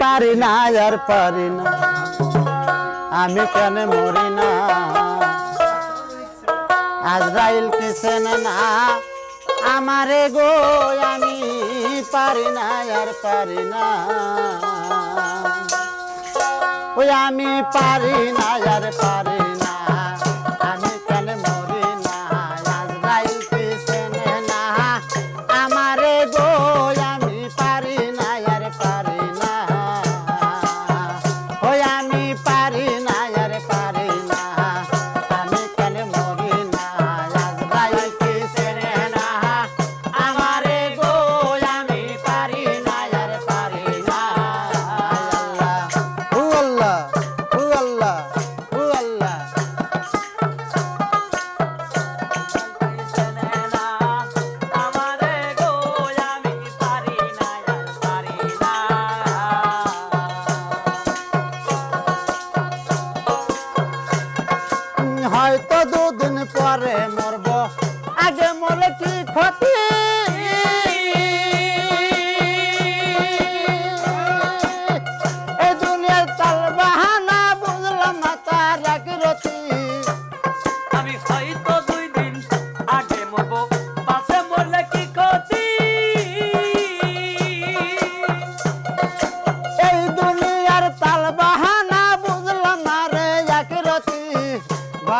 পারি না, আর পারি না। আমি কেন মরি না? আজরাইল কিসে না? আমারে গো, আমি পারি না, আর পারি না। ওই আমি পারি না, আর পারি হয়তো দুদিন পরে মরব।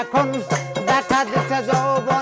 এখন দেখা দিচ্ছে যৌবন।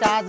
Ta